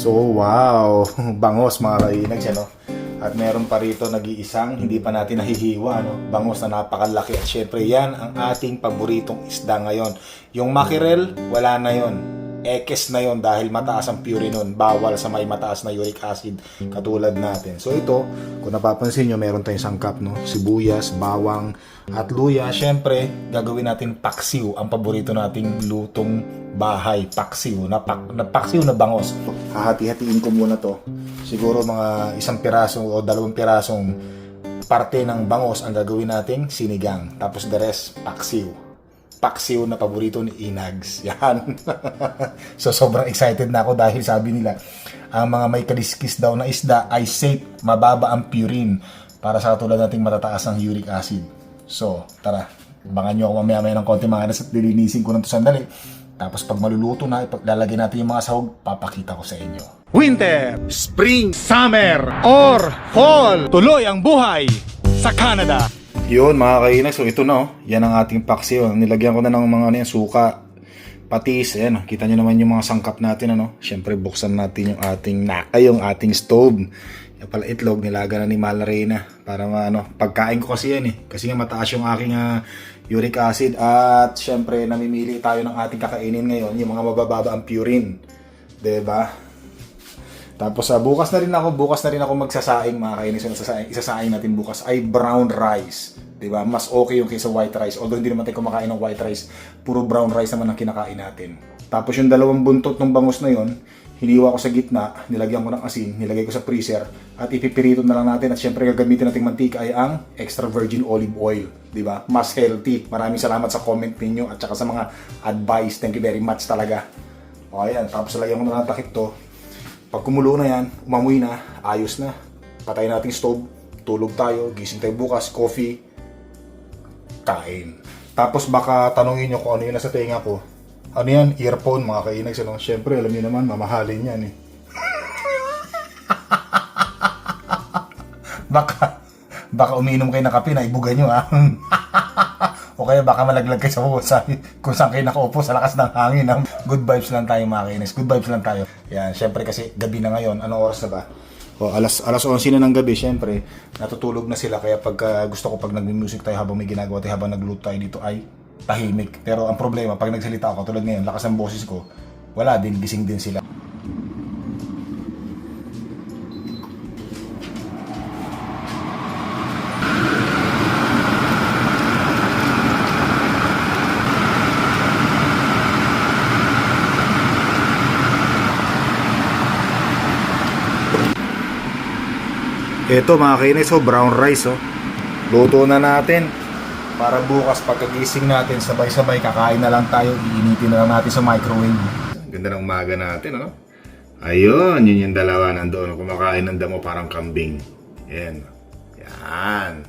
So wow, bangos mga kainags ano. At meron pa rito nag-iisang, hindi pa natin nahihiwa, no? bangos na napakalaki. At syempre yan ang ating paboritong isda ngayon. Yung mackerel, wala na yon. Ekes na yon dahil mataas ang purine. Bawal sa may mataas na uric acid katulad natin. So ito, kung napapansin nyo, meron tayong sangkap, no? sibuyas, bawang, at luya. Syempre, gagawin natin paksiw, ang paborito nating lutong bahay, paksiw, na, pak, na paksiw na bangos. Hahati-hatiin ko muna to. Siguro mga isang piraso o dalawang pirasong parte ng bangos ang gagawin nating sinigang. Tapos the rest, paksiw paksiw na paborito ni Inags. Yan. so sobrang excited na ako dahil sabi nila, ang mga may kaliskis daw na isda ay safe, mababa ang purine para sa katulad nating matataas ang uric acid. So, tara, abangan nyo ako mamaya-maya ng konti mga anas at lilinisin ko ito sandali. Tapos pag maluluto na, ipaglalagay natin yung mga sahog, papakita ko sa inyo. Winter, Spring, Summer, or Fall. Tuloy ang buhay sa Canada. Yun mga kainak, so ito na oh. Yan ang ating paksiw. Nilagyan ko na ng mga ano yan, suka, patis. Ayan, oh. kita nyo naman yung mga sangkap natin. Ano? Siyempre buksan natin yung ating naka, yung ating stove. Yung pala itlog, nilaga na ni Malarena. Para ano, pagkain ko kasi yan eh. Kasi nga mataas yung aking ah, uric acid. At siyempre namimili tayo ng ating kakainin ngayon. Yung mga mabababa ang purine. 'Di ba? Tapos sa bukas na rin ako, bukas na rin ako magsasaing mga kainis. Yung isasaing, natin bukas ay brown rice. 'Di ba? Mas okay yung kaysa white rice. Although hindi naman tayo kumakain ng white rice, puro brown rice naman ang kinakain natin. Tapos yung dalawang buntot ng bangus na yon, hiniwa ko sa gitna, nilagyan ko ng asin, nilagay ko sa freezer, at ipipirito na lang natin. At syempre gagamitin nating mantika ay ang extra virgin olive oil. 'di ba? Mas healthy. Maraming salamat sa comment ninyo at saka sa mga advice. Thank you very much talaga. O ayan, tapos lagyan ko na ng takip to. Pag kumulo na yan, umamoy na, ayos na. Patay natin stove, tulog tayo, gising tayo bukas, coffee, kain. Tapos baka tanongin nyo kung ano yun nasa tenga ko. Ano yan? Earphone, mga kainag. Ano? Siyempre, alam nyo naman, mamahalin yan eh. baka, baka umiinom kayo ng kape na ibugan nyo ha. o kaya baka malaglag kayo sa husay kung saan kayo nakaupo sa lakas ng hangin. Ng good vibes lang tayo mga kainis. Good vibes lang tayo. Yan, syempre kasi gabi na ngayon. Anong oras na ba? O alas alas 11 na ng gabi, syempre, natutulog na sila kaya pag ah, gusto ko pag nagmu-music tayo habang may ginagawa tayo habang nagluto tayo dito ay tahimik. Pero ang problema, pag nagsalita ako tulad ngayon, lakas ng boses ko, wala din, gising din sila. Ito mga kainis, oh, brown rice. Oh. Luto na natin. Para bukas pagkagising natin, sabay-sabay kakain na lang tayo. Iinitin na lang natin sa microwave. Ganda ng umaga natin, ano? Ayun, yun yung dalawa nandoon. Kumakain ng damo parang kambing. Yan. Yan.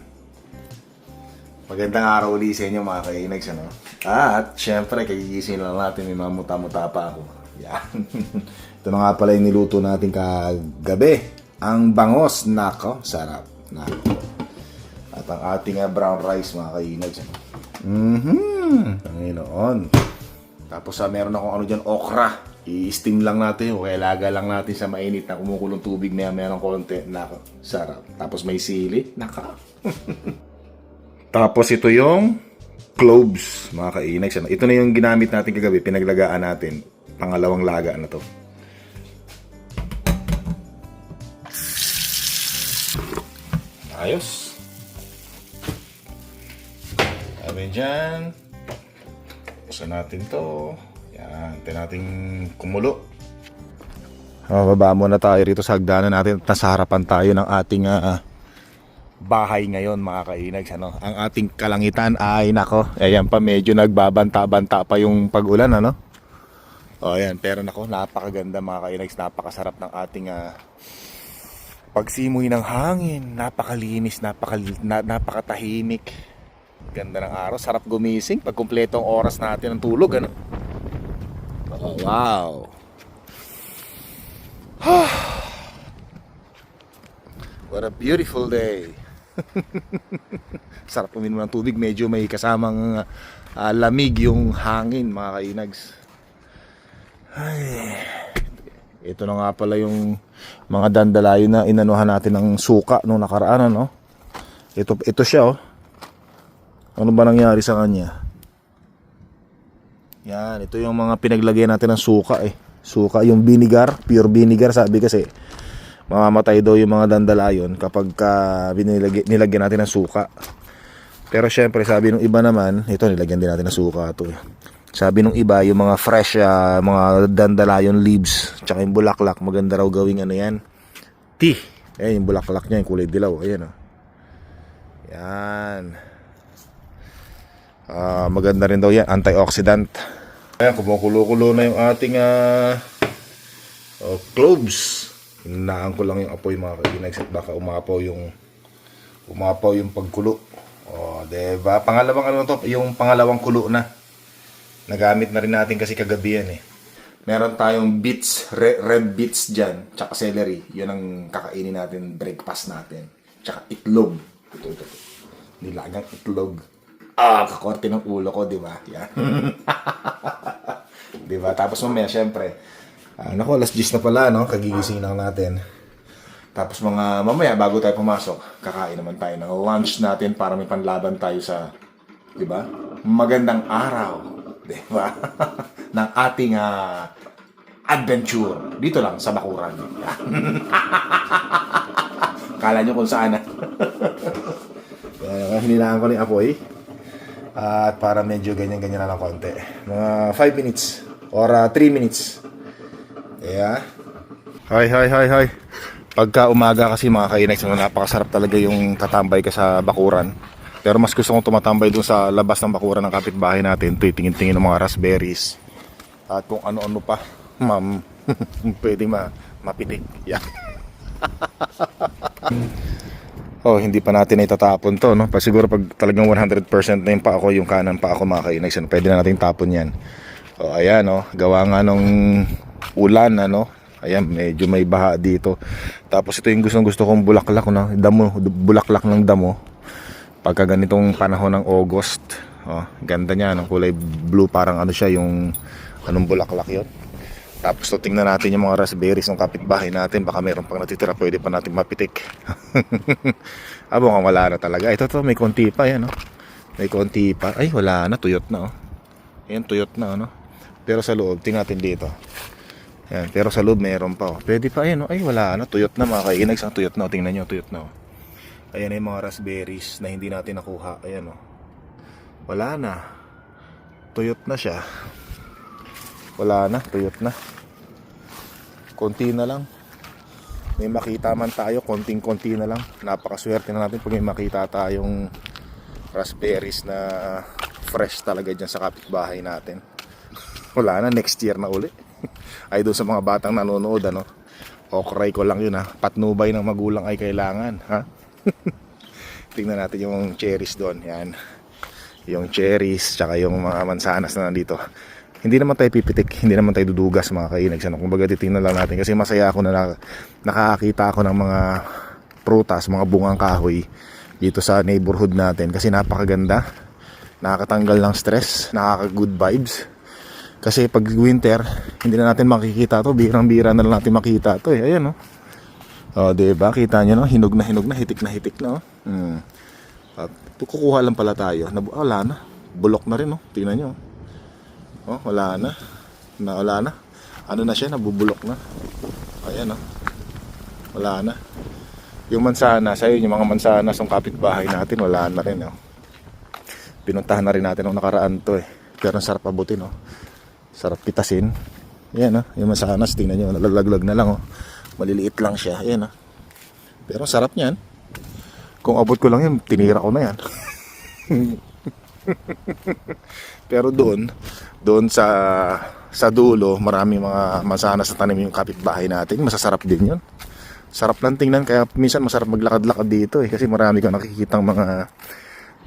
Magandang araw ulit sa inyo mga kainags, ano? At, syempre, kagigising lang natin. May mga muta-muta pa ako. Yan. Ito na nga pala yung niluto natin kagabi. Ang bangos, nako, sarap. Nako. At ang ating ah, brown rice, mga kainags? Mhm. Panginoon. Tapos ah, meron akong ano dyan, okra. I-steam lang natin o kaya laga lang natin sa mainit na kumukulong tubig na meron konti. Nako, sarap. Tapos may sili. Naka. Tapos ito yung cloves, mga kainags. Ito na yung ginamit natin kagabi, pinaglagaan natin. Pangalawang laga na to. Ayos. Sabi dyan. Buksan natin to. Yan. Ito natin kumulo. Mababa muna tayo rito sa hagdanan natin at nasa harapan tayo ng ating ah, bahay ngayon mga kainags. Ano? Ang ating kalangitan ay nako. Ayan pa medyo nagbabanta-banta pa yung pag-ulan. Ano? O ayan. Pero nako napakaganda mga kainags. Napakasarap ng ating ah, pagsimoy ng hangin. Napakalinis, napakali, na, napakatahimik. Ganda ng araw. Sarap gumising pag kumpletong oras natin ng tulog. Ano? Oh, wow. What a beautiful day. Sarap uminom ng tubig. Medyo may kasamang ah, lamig yung hangin, mga kainags. Ay. Ito na nga pala yung mga dandalayo na inanuhan natin ng suka nung nakaraan, ano? Ito, ito siya, oh. Ano ba nangyari sa kanya? Yan, ito yung mga pinaglagyan natin ng suka, eh. Suka, yung vinegar, pure vinegar, sabi kasi. Mamamatay daw yung mga dandalayon kapag ka binilagyan, nilagyan natin ng suka. Pero syempre, sabi nung iba naman, ito nilagyan din natin ng suka to. Sabi nung iba, yung mga fresh, ah, mga dandelion leaves, tsaka yung bulaklak, maganda raw gawing ano yan. Tea. Eh, yung bulaklak niya, yung kulay dilaw. Ayan, oh. Yan. Ah, maganda rin daw yan, antioxidant. Ayan, kumukulo-kulo na yung ating ah, oh, cloves. Hinaan ko lang yung apoy mga kainags at baka umapaw yung umapaw yung pagkulo. Oh, 'di ba? Pangalawang ano to, yung pangalawang kulo na. Nagamit na rin natin kasi kagabi yan eh. Meron tayong beets, re- red beets dyan, tsaka celery. Yun ang kakainin natin, breakfast natin. Tsaka itlog. Ito, ito, ito. Nilagang itlog. Ah, kakorte ng ulo ko, di ba? Yan. di ba? Tapos mamaya, syempre, ah, naku, alas 10 na pala, no? Kagigising lang natin. Tapos mga mamaya, bago tayo pumasok, kakain naman tayo ng lunch natin para may panlaban tayo sa, di ba? Magandang araw, di ba? ng ating ah, adventure. Dito lang, sa Bakuran. Kala nyo kung saan na. Kaya hinilaan ko ni Apoy. At para medyo ganyan-ganyan na ng konti. Mga 5 minutes or 3 minutes. Yeah. Hi, hi, hi, hi. Pagka umaga kasi mga ano, napakasarap talaga yung tatambay ka sa bakuran. Pero mas gusto kong tumatambay dun sa labas ng bakuran ng kapitbahay natin. Ito, tingin-tingin ng mga raspberries. At kung ano-ano pa, ma'am, pwede ma mapitik. Yeah. oh, hindi pa natin itatapon to, no? Pa siguro pag talagang 100% na yung pa ako, yung kanan pa ako mga kainags, ano, pwede na natin tapon yan. Oh, ayan, no? Gawa nga nung ulan, ano? Ayan, medyo may baha dito. Tapos ito yung gustong gusto kong bulaklak, no? Damo, bulaklak ng damo. Pagka ganitong panahon ng August. Oh, ganda niya, no? Kulay blue, parang ano siya, yung anong bulaklak yon tapos to tingnan natin yung mga raspberries ng kapitbahay natin. Baka meron pang natitira, pwede pa natin mapitik. Abo nga wala na talaga. Ito to, may konti pa yan. Oh. May konti pa. Ay, wala na. Tuyot na. Oh. Ayan, tuyot na. Ano? Pero sa loob, tingnan natin dito. Ayan, pero sa loob meron pa. Oh. Pwede pa. Ayan, oh. Ay, wala na. Tuyot na mga kainags. Ang tuyot na. Oh. Tingnan nyo, tuyot na. Oh. Ayan yung mga raspberries na hindi natin nakuha. Ayan, oh. Wala na. Tuyot na siya. Wala na, tuyot na. Konti na lang. May makita man tayo, konting-konti na lang. Napakaswerte na natin pag may makita tayong raspberries na fresh talaga dyan sa kapitbahay natin. Wala na, next year na uli. ay doon sa mga batang nanonood, ano. Okray ko lang yun ha. Patnubay ng magulang ay kailangan, ha. Tingnan natin yung cherries doon, yan. Yung cherries, tsaka yung mga mansanas na nandito hindi naman tayo pipitik, hindi naman tayo dudugas mga kainags. Ano? Kumbaga titingnan lang natin kasi masaya ako na, na nakakakita ako ng mga prutas, mga bungang kahoy dito sa neighborhood natin kasi napakaganda. Nakakatanggal ng stress, nakaka-good vibes. Kasi pag winter, hindi na natin makikita to, birang-bira na lang natin makita to eh. Ayan no. Oh, 'di ba? Kita niyo no, hinog na hinog na, hitik na hitik na oh. Hmm. At kukuha lang pala tayo. Nabu- ah, wala na. Bulok na rin no. Tingnan niyo. Oh, wala na. Na wala na. Ano na siya, nabubulok na. Ayan oh. Wala na. Yung mansanas, ayun yung mga mansanas ng kapitbahay natin, wala na rin oh. Pinuntahan na rin natin nung nakaraan to eh. Pero sarap abutin oh. Sarap pitasin. Ayan oh, yung mansanas, tingnan nyo, nalalaglag na lang oh. Maliliit lang siya, ayan oh. Pero sarap niyan. Kung abot ko lang yun, tinira ko na yan. Pero doon, doon sa sa dulo, marami mga mansanas na tanim yung kapitbahay natin. Masasarap din yun. Sarap lang tingnan, kaya minsan masarap maglakad-lakad dito eh. Kasi marami kang nakikitang mga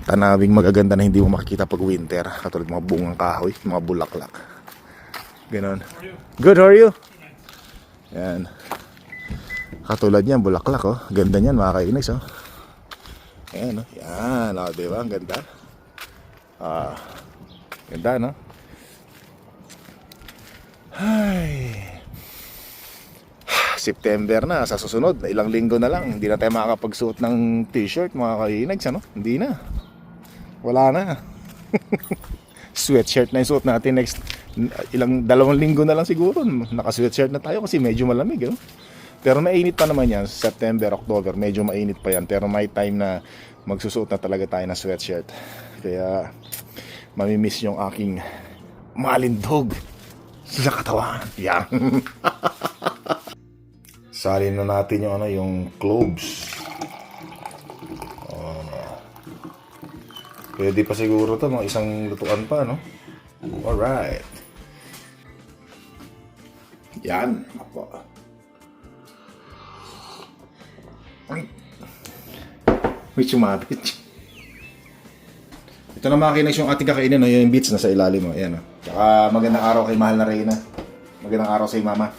tanawing magaganda na hindi mo makikita pag winter. Katulad mga bungang kahoy, mga bulaklak. Ganon. Good, how are you? Yan. Katulad yan, bulaklak oh. Ganda niyan, mga kainis oh. Ayan oh. Yan, oh, di ba? Ang ganda. Ah, ganda no? Ay. September na, sa susunod, ilang linggo na lang, hindi na tayo makakapagsuot ng t-shirt, mga kainags, ano? Hindi na. Wala na. Sweatshirt na yung suot natin next, ilang, dalawang linggo na lang siguro, naka-sweatshirt na tayo kasi medyo malamig, ano? Pero mainit pa naman yan, September, October, medyo mainit pa yan. Pero may time na magsusuot na talaga tayo ng sweatshirt. Kaya, mamimiss yung aking malindog sa katawan. Yan. Salin na natin yung ano, yung cloves. Oh. Pwede pa siguro to, mga isang lutuan pa, no? Alright. Yan. Apo. Ay. May sumabit. Ito na mga kinex yung ating kakainin, no? yung beats na sa ilalim mo. Ayan, no? Tsaka magandang araw kay mahal na Reyna. Magandang araw sa mama.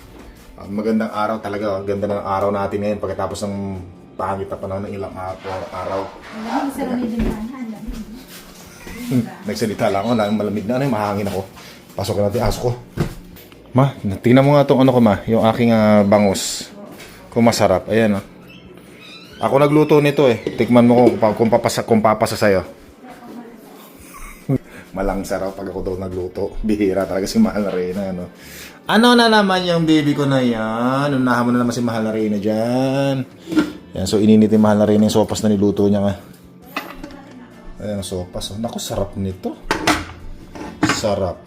Ah, magandang araw talaga. Ang ganda ng araw natin ngayon pagkatapos ng pangit na panahon ng ilang araw. ha? Lamig. Nagsalita lang ako, lang malamig na ano, mahangin ako. Pasok natin aso ko. Ma, tingnan mo nga tong ano ko ma, yung aking ah, bangus. Kung masarap, ayan oh. Ako nagluto nito eh. Tikman mo kung, kung papasa kung papasa sa'yo. Malang sarap pag ako daw nagluto. Bihira talaga si Mahal na Reyna, ano. Ano na naman yung baby ko na yan? Unahan mo na naman si Mahal na Reyna dyan. Yan, so ininit ni Mahal na Reyna yung sopas na niluto niya nga. Ayan, sopas. Oh. Naku, sarap nito. Sarap.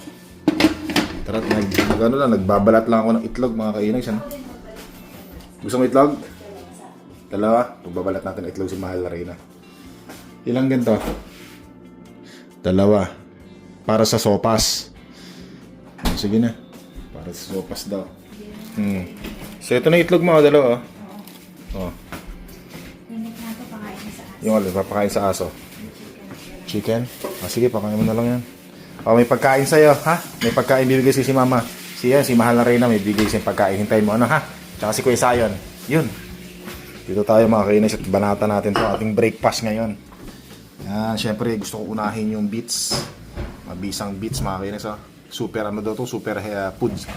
Tara, nag, nag, ano lang, nagbabalat lang ako ng itlog, mga kainags. Ano? Gusto mo itlog? Dalawa. Pagbabalat natin itlog si Mahal na Reyna. Ilang ganito? Dalawa. Para sa sopas. Sige na. Para sa sopas daw. Hmm. So, ito na itlog mo, dalawa. Oh. Oh. Yung ano, papakain sa aso. Chicken? Ah, sige, pakain mo na lang yan. Oh, may pagkain sa'yo, ha? May pagkain bibigay si si mama. Siya, si Mahal na Reyna, may bigay siyang pagkain. Hintayin mo, ano, ha? Tsaka si Kuya Sayon. Yun. Dito tayo mga kainis at banata natin to ating breakfast ngayon. Yan, syempre gusto ko unahin yung beets. Mabisang beets mga kainis, oh. Super ano daw to, super uh, foods.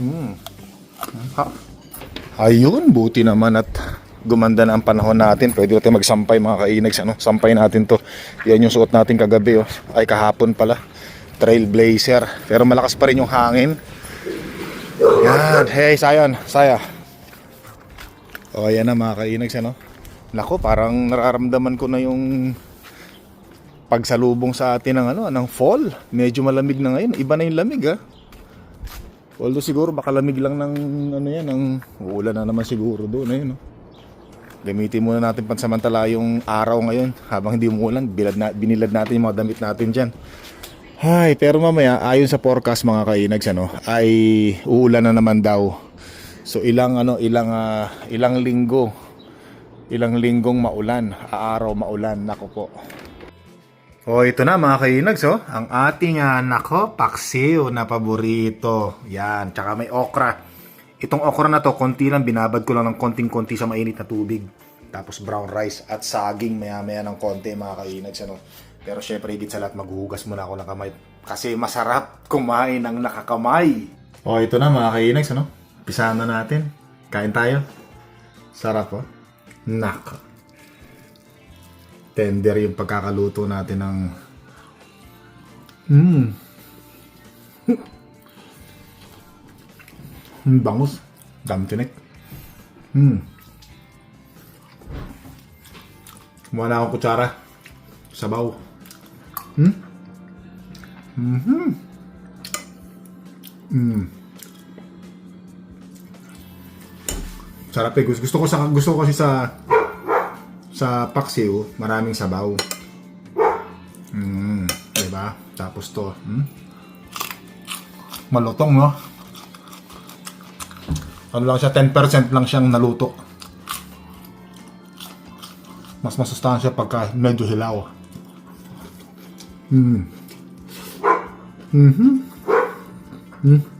Mm. Ha? Ayun, buti naman at gumanda na ang panahon natin. Pwede natin magsampay mga kainags. Ano? Sampay natin to. Yan yung suot natin kagabi. Oh. Ay, kahapon pala. Trailblazer. Pero malakas pa rin yung hangin. Yan. Hey, Sayon. Saya. O, yan na mga kainags. Ano? Nako, parang nararamdaman ko na yung pagsalubong sa atin ng ano, ng fall. Medyo malamig na ngayon. Iba na yung lamig, ah. Although siguro baka lamig lang ng ano yan, ng uulan na naman siguro doon ayun, no. Gamitin muna natin pansamantala yung araw ngayon habang hindi umuulan, bilad na, binilad natin yung mga damit natin diyan. Hay, pero mamaya ayon sa forecast mga kainags ano, ay uulan na naman daw. So ilang ano, ilang ah, ilang linggo, ilang linggong maulan, aaraw maulan, nako po. O ito na mga kainags oh, ang ating uh, nako paksiw na paborito. Yan, tsaka may okra. Itong okra na to, konti lang binabad ko lang ng konting-konti sa mainit na tubig. Tapos brown rice at saging maya-maya ng konti mga kainags ano. Pero syempre higit sa lahat maghuhugas muna ako ng kamay kasi masarap kumain ng nakakamay. O ito na mga kainags ano. Pisahan na natin. Kain tayo. Sarap oh. Nako tender yung pagkakaluto natin ng Mmm. Hmm, bangus. Dami tinik. Hmm. Kumuha na akong kutsara. Sabaw. Hmm? Mm-hmm. Mm. Sarap eh. Gusto, ko sa gusto ko kasi sa sa paksiw, maraming sabaw. Mm, 'di ba? Tapos to, hmm? Malutong, no? Ano lang siya, 10% lang siyang naluto. Mas masustansya pagka medyo hilaw. Mm. Mhm. Mm.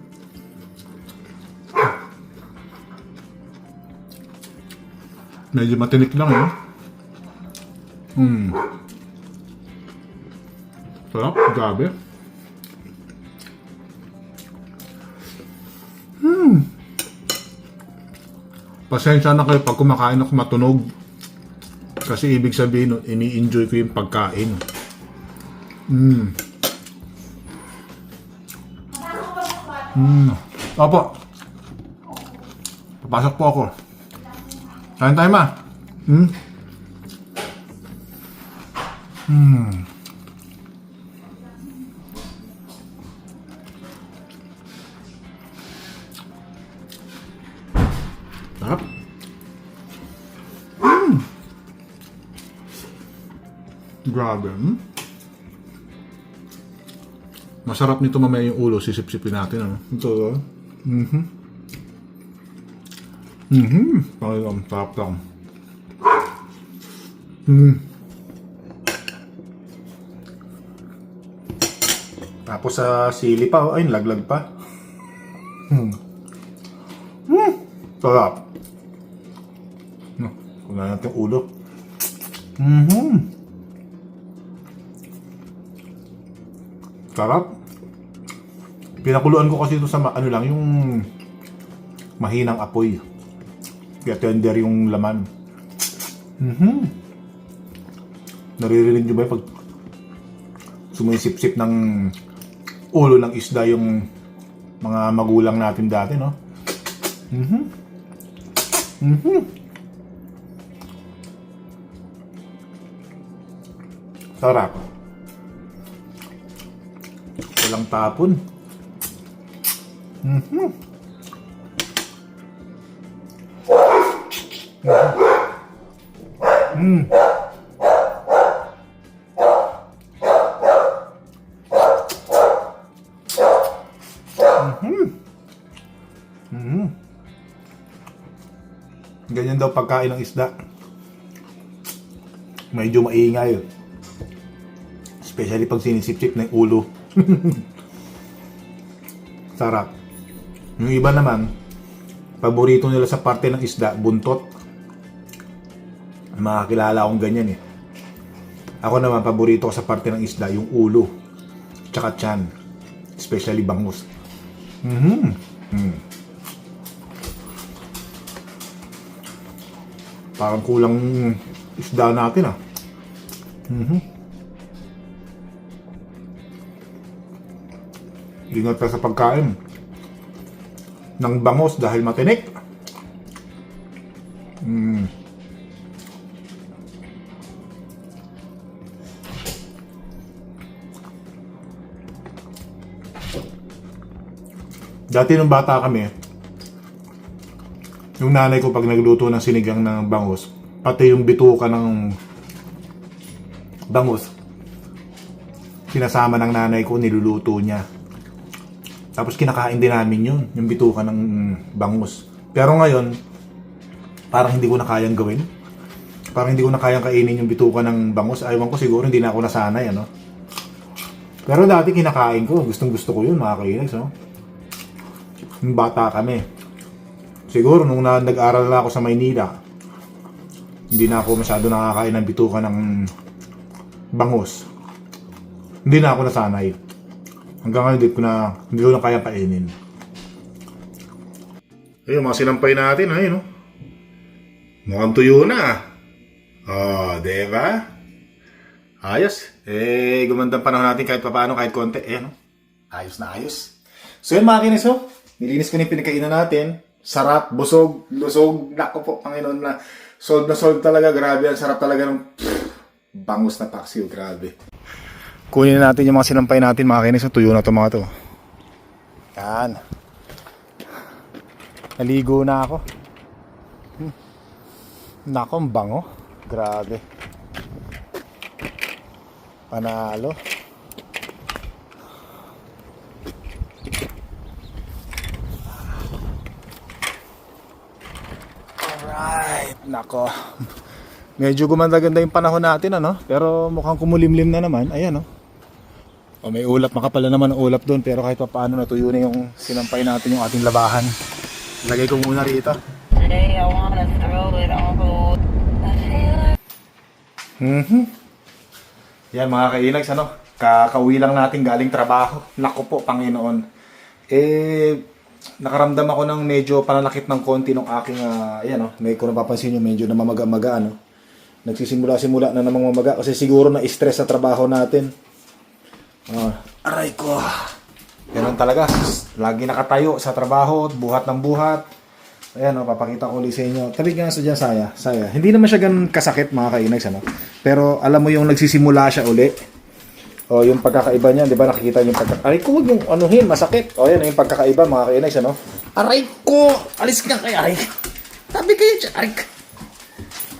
Medyo matinik lang, eh. Hmm. Sarap, grabe. Hmm. Pasensya na kayo pag kumakain ako matunog. Kasi ibig sabihin, ini-enjoy ko yung pagkain. Mm. Mm. Opo. Papasok po ako. Kain tayo ma. Hmm? Hmm. Sarap. Mm. Grabe. Hmm? Masarap nito mamaya yung ulo. Sisip-sipin natin. Ano? Ito. oh. Mhm. Mhm. Talagang sarap lang. Mm. Tapos sa sili pa. oh. Ay, laglag pa. Hmm. Mm. Sarap. No, kung natin ulo. Mhm. Sarap. Pinakuluan ko kasi ito sa ano lang, yung mahinang apoy. Kaya tender yung laman. Mhm. Naririnig nyo ba pag sumisip-sip ng ulo ng isda yung mga magulang natin dati, no? Mhm. Mhm. Sarap. Walang tapon. Mhm. Mm. Mhm. Mhm. Ganyan daw pagkain ng isda. Medyo maingay. Especially pag sinisip-sip yung ulo. Sarap. Yung iba naman, paborito nila sa parte ng isda, buntot. May Mga kilala akong ganyan eh. Ako naman, paborito ko sa parte ng isda, yung ulo. Tsaka tiyan. Especially bangus. Mhm. Mm. Parang kulang isda natin ah. Mhm. Ingat ka sa pagkain. Ng bangos dahil matinik. Dati nung bata kami, yung nanay ko pag nagluto ng sinigang ng bangus, pati yung bituka ng bangus, sinasama ng nanay ko, niluluto niya. Tapos kinakain din namin yun, yung bituka ng bangus. Pero ngayon, parang hindi ko na kayang gawin. Parang hindi ko na kayang kainin yung bituka ng bangus. Aywan ko siguro hindi na ako nasanay, ano. Pero dati kinakain ko, gustong gusto ko yun, mga kainis, no? Nung bata kami. Siguro nung na, nag-aral na ako sa Maynila, hindi na ako masyado nakakain ng bituka ng bangus. Hindi na ako nasanay. Hanggang ngayon, hindi ko na, hindi ko na kaya kainin. Ayun, mga sinampay natin, ayun, no? Mukhang tuyo na. Oh, di ba? Ayos. Eh, gumandang panahon natin kahit papaano, kahit konti. Eh, no? Ayos na ayos. So yun, mga kinis, oh. Nilinis ko na yung pinakainan natin. Sarap, busog, lusog. Nako po, Panginoon na. Solve na solve talaga. Grabe, ang sarap talaga ng bangus na paksiw. Grabe. Kunin natin yung mga sinampay natin, mga kinis. Tuyo na to mga to. Yan. Naligo na ako. Hmm. Nako, ang bango. Grabe. Panalo. Alright. Nako. Medyo gumanda-ganda yung panahon natin, ano? Pero mukhang kumulimlim na naman. Ayan, oh. O may ulap, makapala naman ang ulap doon. Pero kahit pa paano natuyo na yung sinampay natin yung ating labahan. Lagay ko muna rito. Today I wanna throw it all. Mhm. Yan mga kainags, ano? Kakauwi lang natin galing trabaho. Nako po, Panginoon. Eh, nakaramdam ako ng medyo pananakit ng konti ng aking, ah, ayan oh, may kung napapansin nyo, medyo namamaga-maga, ano. Nagsisimula-simula na namang mamaga kasi siguro na stress sa trabaho natin. Ah, aray ko. Ganun talaga. Lagi nakatayo sa trabaho, buhat ng buhat. Ayan, oh, papakita ko ulit sa inyo. Tabi nga sa dyan, Saya. Saya. Hindi naman siya ganun kasakit, mga kainags, ano? Pero alam mo yung nagsisimula siya uli. O, yung pagkakaiba niya, di ba nakikita niyo yung pagkakaiba. Aray ko, yung anuhin, masakit. O, yan, yung pagkakaiba, mga kainags, ano? Aray ko! Alis ka kay aray. Tabi kayo dyan, aray ka.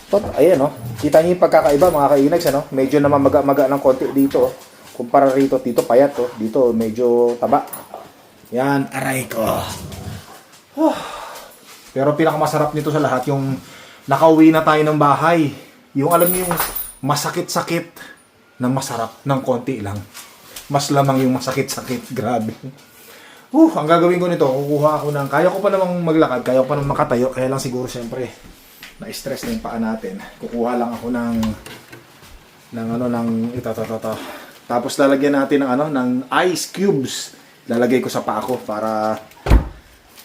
Tot, ayan, no? Kita niyo yung pagkakaiba, mga kainags, ano? Medyo namamaga-maga ng konti dito, oh. Kumpara rito, dito payat, oh. Dito, medyo taba. Yan, aray ko. Pero pinakamasarap nito sa lahat, yung nakauwi na tayo ng bahay. Yung alam niyo yung masakit-sakit na masarap ng konti lang. Mas lamang yung masakit-sakit. Grabe. Uh, ang gagawin ko nito, kukuha ako ng, kaya ko pa namang maglakad, kaya ko pa namang makatayo, kaya lang siguro siyempre, na-stress na yung paa natin. Kukuha lang ako ng, ng ano, ng, ito. Tapos lalagyan natin ng ano, ng ice cubes. Lalagay ko sa paa ko para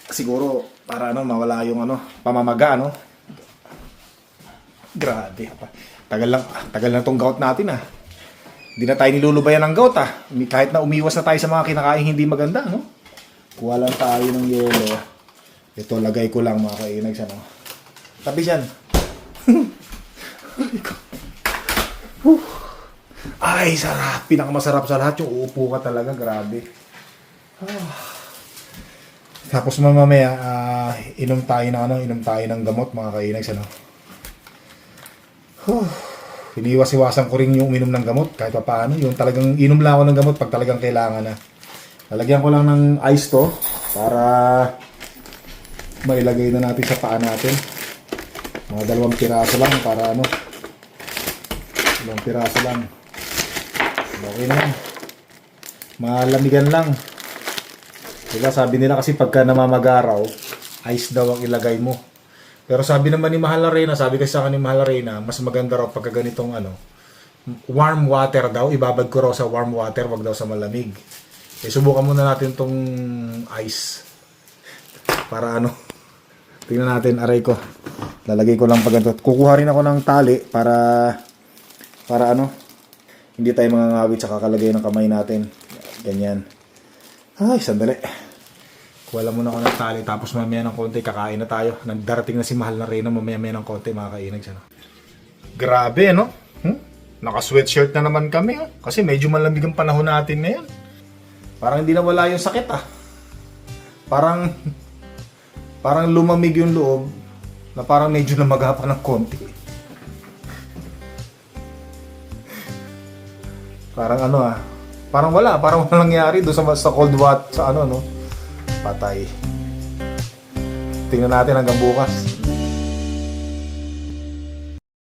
siguro para ano mawala yung ano pamamaga ano grabe tagal lang tagal na tong gout natin ah hindi na tayo nilulubayan ng gout ah. Kahit na umiwas na tayo sa mga kinakain hindi maganda no? Kuha lang tayo ng yelo. Ito lagay ko lang mga kainags ano? Tabi dyan ay sarap. Pinakamasarap sa lahat. Yung uupo ka talaga grabe. Tapos mamaya, ah, inom tayo ng ano, inom tayo ng gamot mga kainags ano. Huh. Iniwas-iwasan ko rin yung uminom ng gamot kahit pa paano. Yung talagang inom lang ako ng gamot pag talagang kailangan na. Lalagyan ko lang ng ice to para mailagay na natin sa paa natin. Mga dalawang piraso lang para ano. Dalawang piraso lang. Okay na yan. Malamigan lang. Diba sabi nila kasi pagka namamagaraw, ice daw ang ilagay mo. Pero sabi naman ni Mahal Arena, sabi kasi sa akin ni Mahal Arena, mas maganda raw pagka ganitong ano, warm water daw, ibabad ko raw sa warm water, wag daw sa malamig. Eh, subukan muna natin tong ice. Para ano, tingnan natin, aray ko. Lalagay ko lang pag ganito. Kukuha rin ako ng tali para, para ano, hindi tayo mangangawit sa kakalagay ng kamay natin. Ganyan. Ay, sandali. Kuha lang muna ako ng tali tapos mamaya ng konti kakain na tayo. Nagdarating na si Mahal na Reyna mamaya maya ng konti mga kainag siya. Grabe, no? Hmm? Naka-sweatshirt na naman kami. Oh. Kasi medyo malamig ang panahon natin ngayon. Parang hindi na wala yung sakit ah. Parang parang lumamig yung loob na parang medyo namaga pa ng konti. Parang ano ah, parang wala, parang walang nangyari doon sa, sa cold water, sa ano no, patay. Tingnan natin hanggang bukas.